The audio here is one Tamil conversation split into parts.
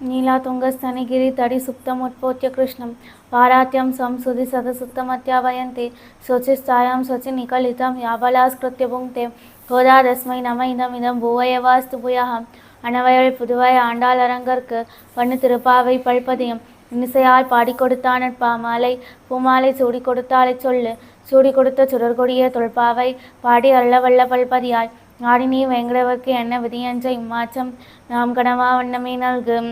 ನೀಲಾತುಂಗಸ್ತನಿಗಿರಿ கிருஷ்ணம் பாராத்தியம் சம்சுதி ಪಾರಾತ್ಯಂ ಸಂಸುಧಿ ಸತಸುತ್ತಮತ್ಯಾವಯಂತಿ ಶೋಚಿಸ್ತಾಯಾಂ நிகலிதம் யாபலாஸ் ಯಾಬಲಾಸ್ಕೃತ್ಯ ಭುಂಕ್ತೆ கோதாதஸ்மை நம இதம் இதம் பூவயவாஸ்து புயாகம் அணவயல் புதுவாய் ஆண்டாளரங்கற்கு பண்ணு திருப்பாவை பழ்பதியம் இன்னிசையால் பாடிக்கொடுத்தான் பாமாலை பூமாலை சூடி கொடுத்தாலை சொல்லு। சூடி கொடுத்த சுடர்கொடிய தொல்பாவை பாடி அருளவல்ல பல்பதியாய்। ஆடி நீ என்ன விதியஞ்ச இம்மாச்சம் நாம் கனவா வண்ணமே நல்கும்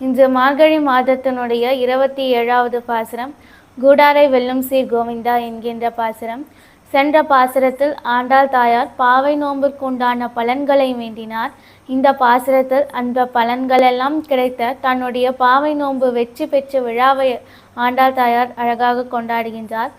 இன்று மார்கழி மாதத்தினுடைய இருபத்தி ஏழாவது பாசுரம் கூடாரை வெல்லும் சீர் கோவிந்தா என்கின்ற பாசுரம். சென்ற பாசுரத்தில் ஆண்டாள் தாயார் பாவை நோம்பிற்கு உண்டான பலன்களை வேண்டினார். இந்த பாசுரத்தில் அந்த பலன்களெல்லாம் கிடைத்த தன்னுடைய பாவை நோன்பு வெற்றி பெற்ற விழாவை ஆண்டாள் தாயார் அழகாக கொண்டாடுகின்றார்.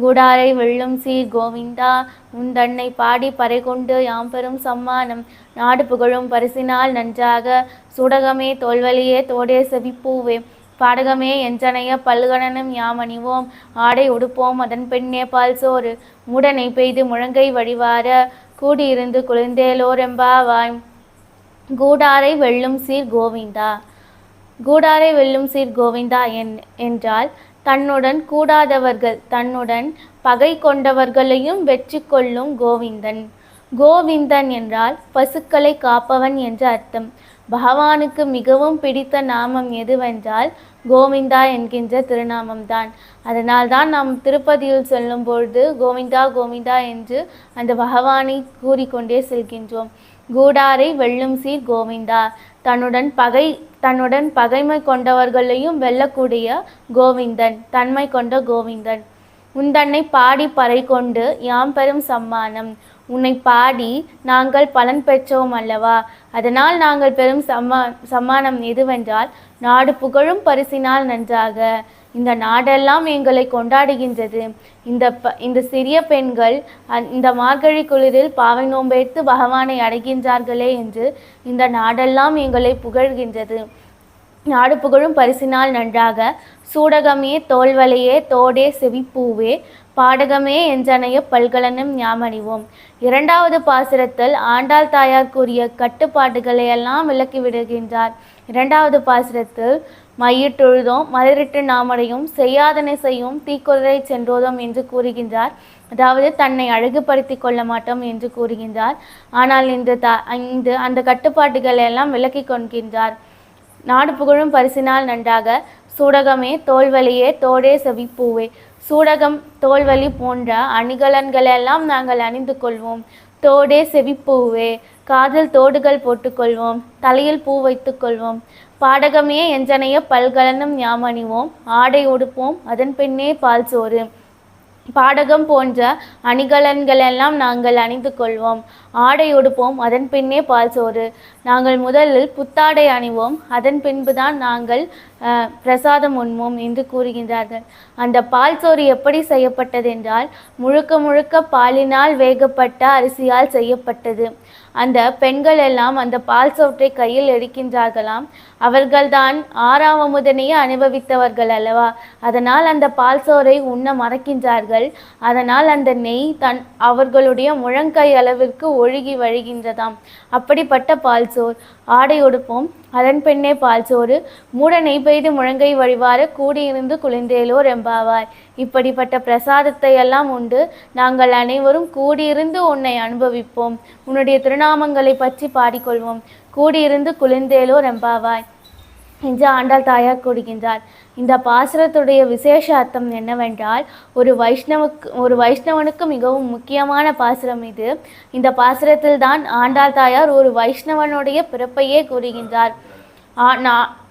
கூடாரை வெல்லும் சீர் கோவிந்தா உந்தன்னை பாடி பறை கொண்டு யாம் பெறும் சம்மானம். நாடு புகழும் பரிசினால் நன்றாக சூடகமே தோல்வலியே தோடே செவிப்பூவே. பாடகமே என்றனைய பல்கணனும் யாம் அணிவோம் ஆடை உடுப்போம் அதன் பெண்ணே பால் சோறு. மூடனை பெய்து முழங்கை வழிவார கூடியிருந்து குளிர்ந்தேலோரெம்பாவாய் கூடாரை வெல்லும் சீர் கோவிந்தா. கூடாரை வெல்லும் சீர் கோவிந்தா என் என்றால் தன்னுடன் கூடாதவர்கள் தன்னுடன் பகை கொண்டவர்களையும் வெற்றி கொள்ளும் கோவிந்தன். கோவிந்தன் என்றால் பசுக்களை காப்பவன் என்று அர்த்தம். பகவானுக்கு மிகவும் பிடித்த நாமம் எதுவென்றால் கோவிந்தா என்கின்ற திருநாமம்தான். அதனால்தான் நாம் திருப்பதியில் செல்லும் பொழுது கோவிந்தா கோவிந்தா என்று அந்த பகவானை கூறிக்கொண்டே செல்கின்றோம். கூடாரை வெல்லும் சீர் கோவிந்தா. தன்னுடன் பகை தன்னுடன் பகைமை கொண்டவர்களையும் வெல்லக்கூடிய கோவிந்தன் தன்மை கொண்ட கோவிந்தன். உந்தன்னை பாடி பறை கொண்டு யாம் பெறும் சம்மானம். உன்னை பாடி நாங்கள் பலன் பெற்றோம் அல்லவா? அதனால் நாங்கள் பெறும் சம்மா சம்மானம் எதுவென்றால் நாடு புகழும் பரிசினால் நன்றாக. இந்த நாடெல்லாம் எங்களை கொண்டாடுகின்றது. இந்த ப இந்த சிறிய பெண்கள் அந்- இந்த மார்கழி குளிரில் பாவை நோம்பெடுத்து பகவானை அடைகின்றார்களே என்று இந்த நாடெல்லாம் எங்களை புகழ்கின்றது. நாடு புகழும் பரிசினால் நன்றாக சூடகமே தோல்வலையே தோடே செவிப்பூவே பாடகமே என்றனைய பல்கலனும் ஞாமணிவோம் இரண்டாவது பாசுரத்தில் ஆண்டாள் தாயார் கூறிய கட்டுப்பாடுகளை எல்லாம் விளக்கி விடுகின்றார். இரண்டாவது பாசுரத்தில் மையிட்டொழுதோம் மலரிட்டு நாமடையும் செய்யாதனை செய்யும் தீக்குதிரை சென்றோதோம் என்று கூறுகின்றார். அதாவது தன்னை அழகுபடுத்தி கொள்ள மாட்டோம் என்று கூறுகின்றார். ஆனால் இந்த த இந்த அந்த கட்டுப்பாடுகளை எல்லாம் விலக்கி கொள்கின்றார். நாடு புகழும் பரிசினால் நன்றாக சூடகமே தோல்வலியே தோடே செவிப்பூவே. சூடகம் தோல்வலி போன்ற அணிகலன்களெல்லாம் நாங்கள் அணிந்து கொள்வோம். தோடே செவிப்பூவே. காதில் தோடுகள் போட்டுக்கொள்வோம் தலையில் பூ வைத்துக்கொள்வோம். பாடகமே எஞ்சனைய பல்கலனும் ஞாமணிவோம் அணிவோம் ஆடை உடுப்போம் அதன் பின்னே பால் சோறு. பாடகம் போன்ற அணிகலன்களெல்லாம் நாங்கள் அணிந்து கொள்வோம் ஆடை உடுப்போம் அதன் பின்னே பால் சோறு. நாங்கள் முதலில் புத்தாடை அணிவோம் அதன் பின்புதான் நாங்கள் பிரசாதம் உண்மும் என்று கூறுகின்றார்கள். அந்த பால் சோறு எப்படி செய்யப்பட்டது என்றால் முழுக்க முழுக்க பாலினால் வேகப்பட்ட அரிசியால் செய்யப்பட்டது. அந்த பெண்கள் எல்லாம் அந்த பால் சோற்றை கையில் எடுக்கின்றார்களாம். அவர்கள்தான் ஆறாம் அமுதனையே அனுபவித்தவர்கள் அல்லவா? அதனால் அந்த பால் சோறை உண்ண மறக்கின்றார்கள். அதனால் அந்த நெய் தன் அவர்களுடைய முழங்கை அளவிற்கு ஒழுகி வழிகின்றதாம். அப்படிப்பட்ட பால் சோர் ஆடை உடுப்போம். அதன் பெண்ணே பால் சோறு. மூட நெய் பெய்து முழங்கை வழிவார கூடியிருந்து குளிந்தேலோர் எம்பாவாய் இப்படிப்பட்ட பிரசாதத்தை எல்லாம் உண்டு. நாங்கள் அனைவரும் கூடியிருந்து உன்னை அனுபவிப்போம். உன்னுடைய திருநாமங்களை பற்றி பாடிக்கொள்வோம். கூடியிருந்து குளிந்தேலோர் எம்பாவாய் என்று ஆண்டாள் தாயார் கூறுகின்றார். இந்த பாசுரத்துடைய விசேஷ அர்த்தம் என்னவென்றால் ஒரு வைஷ்ணவுக்கு ஒரு வைஷ்ணவனுக்கு மிகவும் முக்கியமான பாசுரம் இது. இந்த பாசுரத்தில் தான் ஆண்டாள் தாயார் ஒரு வைஷ்ணவனுடைய பிறப்பையே கூறுகின்றார். ஆ நா-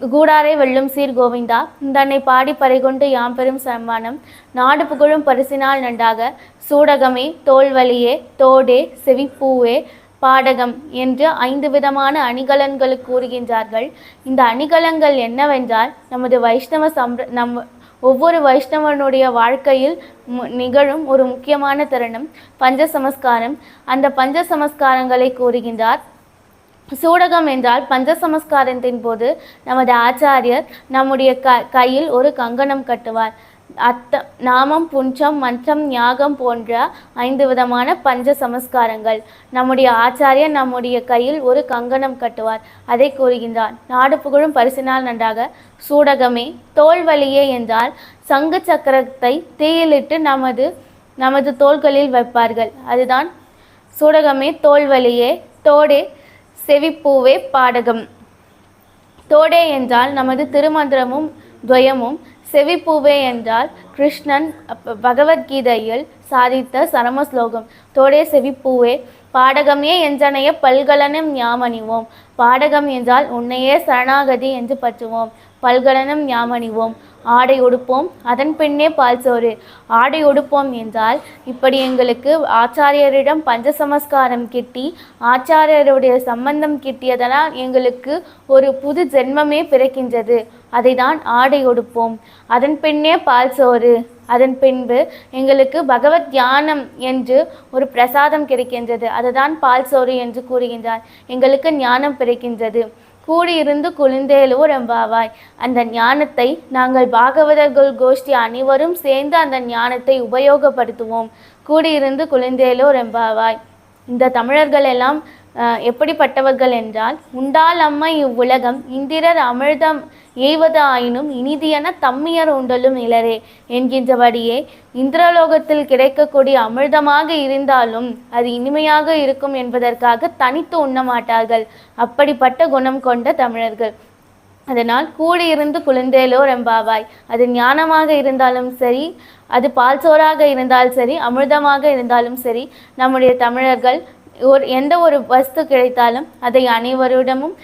கூடாரை வெல்லும் சீர் கோவிந்தா. தன்னை பாடி பறைகொண்டு யாம் பெரும் சம்மானம். நாடு புகழும் பரிசினால் நன்றாக. சூடகமே தோல்வலியே தோடே செவிப்பூவே பாடகம் என்று ஐந்து விதமான அணிகலன்கள் கூறுகின்றார்கள். இந்த அணிகலன்கள் என்னவென்றால் நமது வைஷ்ணவ சம்பிர நம் ஒவ்வொரு வைஷ்ணவனுடைய வாழ்க்கையில் மு- நிகழும் ஒரு முக்கியமான தருணம் பஞ்ச சமஸ்காரம் அந்த பஞ்ச சமஸ்காரங்களை கூறுகின்றார். சூடகம் என்றால் பஞ்ச சமஸ்காரத்தின் போது நமது ஆச்சாரியர் நம்முடைய க கையில் ஒரு கங்கணம் கட்டுவார். அத்த நாமம் புஞ்சம் மன்றம் ஞாகம் போன்ற ஐந்து விதமான பஞ்ச சமஸ்காரங்கள் நம்முடைய ஆச்சாரியர் நம்முடைய கையில் ஒரு கங்கணம் கட்டுவார். அதை கூறுகின்றார் நாடு புகழும் பரிசினால் நன்றாக சூடகமே தோல் வலியே என்றால் சங்கு சக்கரத்தை தீயிலிட்டு நமது நமது தோள்களில் வைப்பார்கள். அதுதான் சூடகமே தோல் வலியே தோடே செவிப்பூவே பாடகம். தோடே என்றால் நமது திருமந்திரமும் துவயமும் செவிப்பூவே என்றால் கிருஷ்ணன் பகவத்கீதையில் சாதித்த சரம ஸ்லோகம் தோடே செவிப்பூவே பாடகமே என்றனைய பல்கலனும் ஞாமணிவோம். பாடகம் என்றால் உன்னையே சரணாகதி என்று பற்றுவோம். பல்கலனும் ஞாமணிவோம் ஆடை உடுப்போம். அதன் பின்னே பால் சோறு. ஆடை உடுப்போம் என்றால் இப்படி எங்களுக்கு ஆச்சாரியரிடம் பஞ்சசமஸ்காரம் கிட்டி ஆச்சாரியருடைய சம்பந்தம் கிட்டியதனால் எங்களுக்கு ஒரு புது ஜென்மமே பிறக்கின்றது. அதை தான் ஆடை உடுப்போம். அதன் பின்னே பால் சோறு. அதன் பின்பு எங்களுக்கு பகவத் தியானம் என்று ஒரு பிரசாதம் கிடைக்கின்றது. அதுதான் பால் சோறு என்று கூறுகின்றார். எங்களுக்கு ஞானம் பிறக்கின்றது. கூடியிருந்து குளிர்ந்தேலூர் எம்பாவாய் அந்த ஞானத்தை நாங்கள் பாகவதர்கள் கோஷ்டி அனைவரும் சேர்ந்து அந்த ஞானத்தை உபயோகப்படுத்துவோம். கூடியிருந்து குளிர்ந்தேலூர் எம்பாவாய் இந்த தமிழர்கள் எல்லாம் எப்படிப்பட்டவர்கள் என்றால் உண்டால் அம்மை இவ்வுலகம் இந்திரர் அமிர்தம் எய்வது ஆயினும் இனிதியென தம்மியர் உண்டலும் இலரே என்கின்றபடியே இந்திரலோகத்தில் கிடைக்கக்கூடிய அமிர்தமாக இருந்தாலும் அது இனிமையாக இருக்கும் என்பதற்காக தனித்து உண்ண மாட்டார்கள் அப்படிப்பட்ட குணம் கொண்ட தமிழர்கள். அதனால் கூடியிருந்து குழந்தேலோ ரெம்பாவாய் அது ஞானமாக இருந்தாலும் சரி அது பால்சோறாக இருந்தால் இருந்தாலும் சரி அமிர்தமாக இருந்தாலும் சரி நம்முடைய தமிழர்கள் ஒரு எந்த ஒரு வஸ்து கிடைத்தாலும் அதை அனைவரிடமும்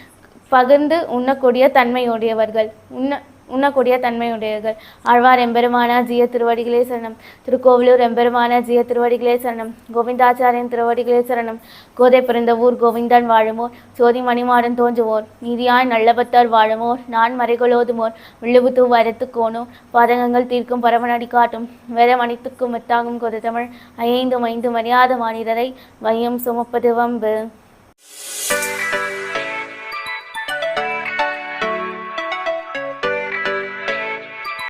பகிர்ந்து உண்ணக்கூடிய தன்மையுடையவர்கள். உண்ண உண்ணக்கூடிய தன்மையுடையவர்கள் ஆழ்வார் எம்பெருமானா ஜிய திருவடிகளே சரணம். திருக்கோவிலூர் எம்பெருமானா ஜிய திருவடிகளே சரணம். கோவிந்தாச்சாரியன் திருவடிகளே சரணம். கோதை பிறந்த ஊர் கோவிந்தன் வாழுமோர். சோதி மணிமாடன் தோன்றுவோர். நீதியாய் நல்லபத்தார் வாழுமோர். நான் மறைகொளோதுமோர் விழுவுத்து வரத்து கோணும். பாதகங்கள் தீர்க்கும் பரமநடி காட்டும். வேற மணித்துக்கும் மெத்தாகும் கொது தமிழ் ஐந்து ஐந்து மரியாத மாநிலரை வையம் சுமப்பது வம்பு.